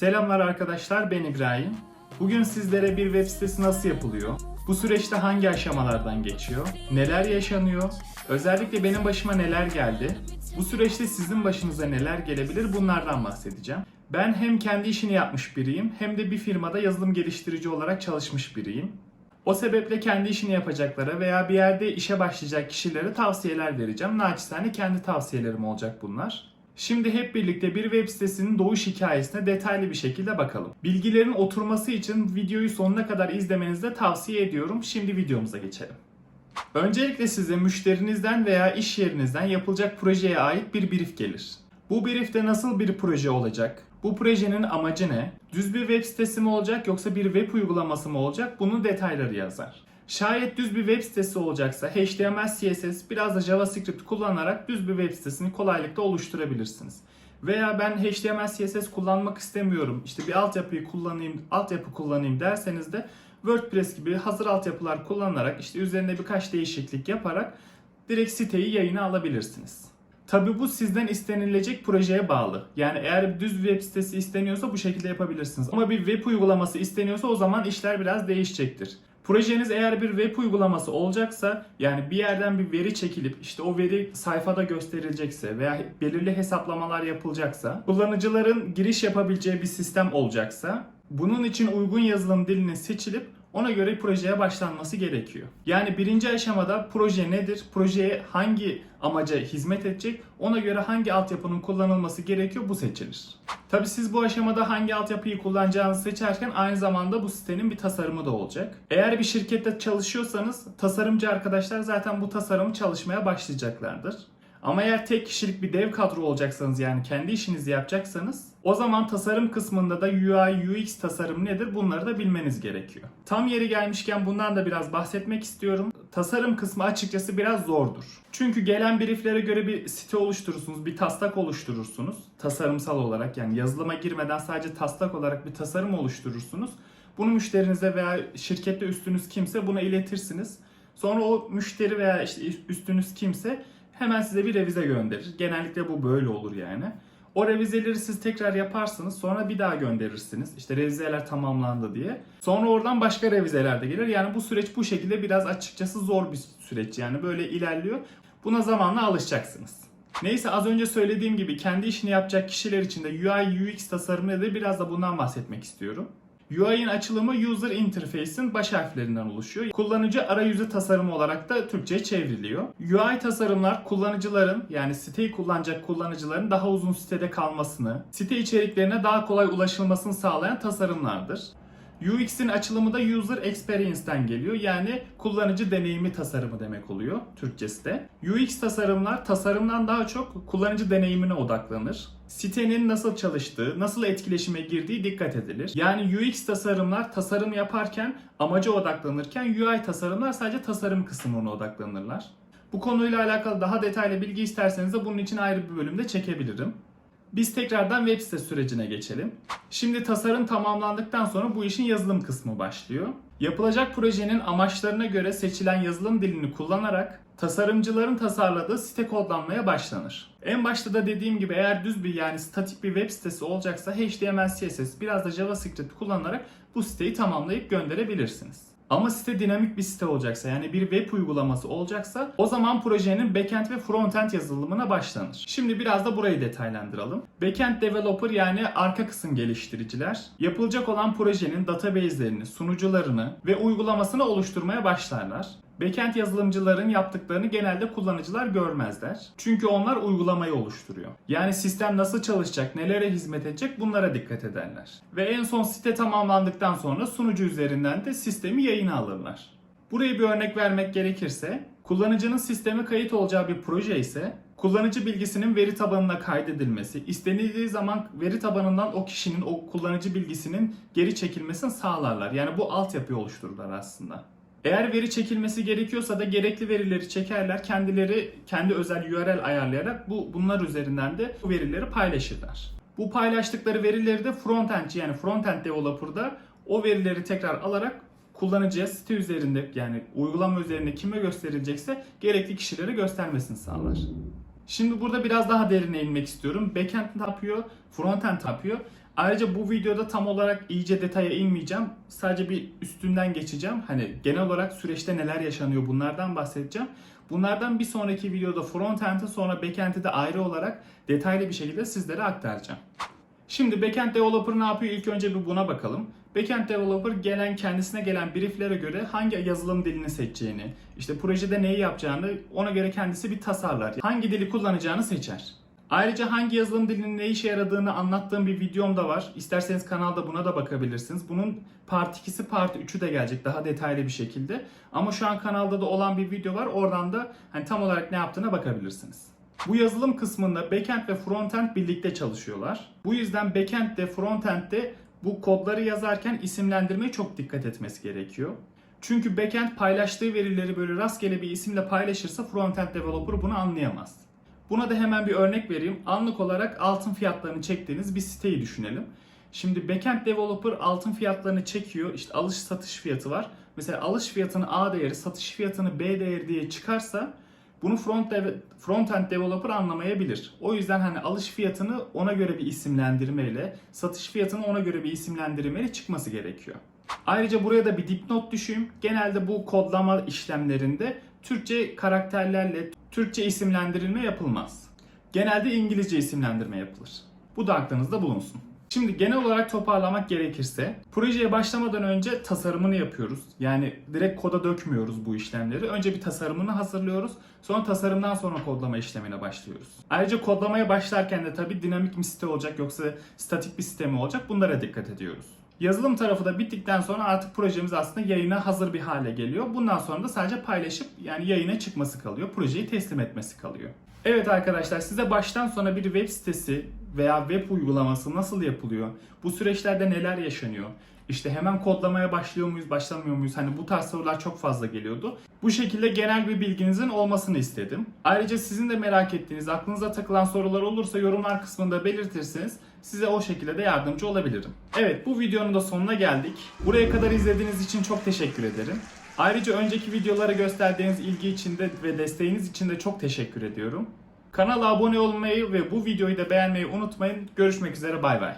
Selamlar arkadaşlar ben İbrahim. Bugün sizlere bir web sitesi nasıl yapılıyor? Bu süreçte hangi aşamalardan geçiyor? Neler yaşanıyor? Özellikle benim başıma neler geldi? Bu süreçte sizin başınıza neler gelebilir bunlardan bahsedeceğim. Ben hem kendi işini yapmış biriyim hem de bir firmada yazılım geliştirici olarak çalışmış biriyim. O sebeple kendi işini yapacaklara veya bir yerde işe başlayacak kişilere tavsiyeler vereceğim. Naçizane kendi tavsiyelerim olacak bunlar. Şimdi hep birlikte bir web sitesinin doğuş hikayesine detaylı bir şekilde bakalım. Bilgilerin oturması için videoyu sonuna kadar izlemenizi de tavsiye ediyorum. Şimdi videomuza geçelim. Öncelikle size müşterinizden veya iş yerinizden yapılacak projeye ait bir brief gelir. Bu briefte nasıl bir proje olacak? Bu projenin amacı ne? Düz bir web sitesi mi olacak yoksa bir web uygulaması mı olacak? Bunun detayları yazar. Şayet düz bir web sitesi olacaksa HTML, CSS, biraz da JavaScript kullanarak düz bir web sitesini kolaylıkla oluşturabilirsiniz. Veya ben HTML, CSS kullanmak istemiyorum, işte bir altyapıyı kullanayım, altyapı kullanayım derseniz de WordPress gibi hazır altyapılar kullanarak işte üzerine birkaç değişiklik yaparak direkt siteyi yayına alabilirsiniz. Tabii bu sizden istenilecek projeye bağlı. Yani eğer düz web sitesi isteniyorsa bu şekilde yapabilirsiniz. Ama bir web uygulaması isteniyorsa o zaman işler biraz değişecektir. Projeniz eğer bir web uygulaması olacaksa yani bir yerden bir veri çekilip işte o veri sayfada gösterilecekse veya belirli hesaplamalar yapılacaksa, kullanıcıların giriş yapabileceği bir sistem olacaksa bunun için uygun yazılım dilinin seçilip ona göre projeye başlanması gerekiyor. Yani birinci aşamada proje nedir? Projeye hangi amaca hizmet edecek? Ona göre hangi altyapının kullanılması gerekiyor? Bu seçilir. Tabi siz bu aşamada hangi altyapıyı kullanacağınızı seçerken aynı zamanda bu sitenin bir tasarımı da olacak. Eğer bir şirkette çalışıyorsanız tasarımcı arkadaşlar zaten bu tasarımı çalışmaya başlayacaklardır. Ama eğer tek kişilik bir dev kadro olacaksanız yani kendi işinizi yapacaksanız o zaman tasarım kısmında da UI UX tasarım nedir bunları da bilmeniz gerekiyor. Tam yeri gelmişken bundan da biraz bahsetmek istiyorum. Tasarım kısmı açıkçası biraz zordur. Çünkü gelen brieflere göre bir site oluşturursunuz, bir taslak oluşturursunuz. Tasarımsal olarak yani yazılıma girmeden sadece taslak olarak bir tasarım oluşturursunuz. Bunu müşterinize veya şirkette üstünüz kimse buna iletirsiniz. Sonra o müşteri veya işte üstünüz kimse hemen size bir revize gönderir. Genellikle bu böyle olur yani. O revizeleri siz tekrar yaparsınız sonra bir daha gönderirsiniz. İşte revizeler tamamlandı diye. Sonra oradan başka revizeler de gelir. Yani bu süreç bu şekilde biraz açıkçası zor bir süreç yani böyle ilerliyor. Buna zamanla alışacaksınız. Neyse az önce söylediğim gibi kendi işini yapacak kişiler için de UI UX tasarımı nedir biraz da bundan bahsetmek istiyorum. UI'nin açılımı User Interface'in baş harflerinden oluşuyor. Kullanıcı arayüzü tasarımı olarak da Türkçe'ye çevriliyor. UI tasarımlar kullanıcıların yani siteyi kullanacak kullanıcıların daha uzun sitede kalmasını, site içeriklerine daha kolay ulaşılmasını sağlayan tasarımlardır. UX'in açılımı da User Experience'ten geliyor. Yani kullanıcı deneyimi tasarımı demek oluyor Türkçesi de. UX tasarımlar tasarımdan daha çok kullanıcı deneyimine odaklanır. Sitenin nasıl çalıştığı, nasıl etkileşime girdiği dikkat edilir. Yani UX tasarımlar tasarım yaparken amaca odaklanırken UI tasarımlar sadece tasarım kısmına odaklanırlar. Bu konuyla alakalı daha detaylı bilgi isterseniz de bunun için ayrı bir bölümde çekebilirim. Biz tekrardan web site sürecine geçelim. Şimdi tasarım tamamlandıktan sonra bu işin yazılım kısmı başlıyor. Yapılacak projenin amaçlarına göre seçilen yazılım dilini kullanarak tasarımcıların tasarladığı site kodlanmaya başlanır. En başta da dediğim gibi eğer düz bir yani statik bir web sitesi olacaksa HTML, CSS biraz da JavaScript kullanarak bu siteyi tamamlayıp gönderebilirsiniz. Ama site dinamik bir site olacaksa yani bir web uygulaması olacaksa o zaman projenin backend ve frontend yazılımına başlanır. Şimdi biraz da burayı detaylandıralım. Backend developer yani arka kısım geliştiriciler yapılacak olan projenin database'lerini, sunucularını ve uygulamasını oluşturmaya başlarlar. Backend yazılımcıların yaptıklarını genelde kullanıcılar görmezler. Çünkü onlar uygulamayı oluşturuyor. Yani sistem nasıl çalışacak, nelere hizmet edecek bunlara dikkat ederler. Ve en son site tamamlandıktan sonra sunucu üzerinden de sistemi yayına alırlar. Buraya bir örnek vermek gerekirse, kullanıcının sisteme kayıt olacağı bir proje ise kullanıcı bilgisinin veri tabanına kaydedilmesi, istenildiği zaman veri tabanından o kişinin, o kullanıcı bilgisinin geri çekilmesini sağlarlar. Yani bu altyapıyı oluştururlar aslında. Eğer veri çekilmesi gerekiyorsa da gerekli verileri çekerler. Kendileri kendi özel URL ayarlayarak bu bunlar üzerinden de bu verileri paylaşırlar. Bu paylaştıkları verileri de frontend yani frontend developer'da o verileri tekrar alarak kullanıcıya site üzerinde yani uygulama üzerinde kime gösterilecekse gerekli kişilere göstermesini sağlar. Şimdi burada biraz daha derine inmek istiyorum. Backend ne yapıyor? Frontend ne yapıyor? Ayrıca bu videoda tam olarak iyice detaya inmeyeceğim. Sadece bir üstünden geçeceğim. Hani genel olarak süreçte neler yaşanıyor bunlardan bahsedeceğim. Bunlardan bir sonraki videoda frontend'i sonra backend'i de ayrı olarak detaylı bir şekilde sizlere aktaracağım. Şimdi backend developer ne yapıyor? İlk önce bir buna bakalım. Backend developer gelen kendisine gelen brieflere göre hangi yazılım dilini seçeceğini, işte projede neyi yapacağını ona göre kendisi bir tasarlar. Hangi dili kullanacağını seçer. Ayrıca hangi yazılım dilinin ne işe yaradığını anlattığım bir videom da var. İsterseniz kanalda buna da bakabilirsiniz. Bunun part 2'si part 3'ü de gelecek daha detaylı bir şekilde. Ama şu an kanalda da olan bir video var. Oradan da hani tam olarak ne yaptığına bakabilirsiniz. Bu yazılım kısmında backend ve frontend birlikte çalışıyorlar. Bu yüzden backend de frontend de bu kodları yazarken isimlendirmeye çok dikkat etmesi gerekiyor. Çünkü backend paylaştığı verileri böyle rastgele bir isimle paylaşırsa frontend developer bunu anlayamaz. Buna da hemen bir örnek vereyim. Anlık olarak altın fiyatlarını çektiğiniz bir siteyi düşünelim. Şimdi backend developer altın fiyatlarını çekiyor. İşte alış satış fiyatı var. Mesela alış fiyatını A değeri, satış fiyatını B değeri diye çıkarsa bunu front dev- frontend developer anlamayabilir. O yüzden hani alış fiyatını ona göre bir isimlendirmeyle, satış fiyatını ona göre bir isimlendirmeyle çıkması gerekiyor. Ayrıca buraya da bir dipnot düşeyim. Genelde bu kodlama işlemlerinde Türkçe karakterlerle Türkçe isimlendirilme yapılmaz. Genelde İngilizce isimlendirme yapılır. Bu da aklınızda bulunsun. Şimdi genel olarak toparlamak gerekirse projeye başlamadan önce tasarımını yapıyoruz. Yani direkt koda dökmüyoruz bu işlemleri. Önce bir tasarımını hazırlıyoruz. Sonra tasarımdan sonra kodlama işlemine başlıyoruz. Ayrıca kodlamaya başlarken de tabii dinamik bir site olacak yoksa statik bir site mi olacak bunlara dikkat ediyoruz. Yazılım tarafı da bittikten sonra artık projemiz aslında yayına hazır bir hale geliyor. Bundan sonra da sadece paylaşıp yani yayına çıkması kalıyor. Projeyi teslim etmesi kalıyor. Evet arkadaşlar size baştan sona bir web sitesi veya web uygulaması nasıl yapılıyor? Bu süreçlerde neler yaşanıyor? İşte hemen kodlamaya başlıyor muyuz, başlamıyor muyuz? Hani bu tarz sorular çok fazla geliyordu. Bu şekilde genel bir bilginizin olmasını istedim. Ayrıca sizin de merak ettiğiniz, aklınıza takılan sorular olursa yorumlar kısmında belirtirseniz size o şekilde de yardımcı olabilirim. Evet bu videonun da sonuna geldik. Buraya kadar izlediğiniz için çok teşekkür ederim. Ayrıca önceki videolara gösterdiğiniz ilgi için de ve desteğiniz için de çok teşekkür ediyorum. Kanala abone olmayı ve bu videoyu da beğenmeyi unutmayın. Görüşmek üzere bay bay.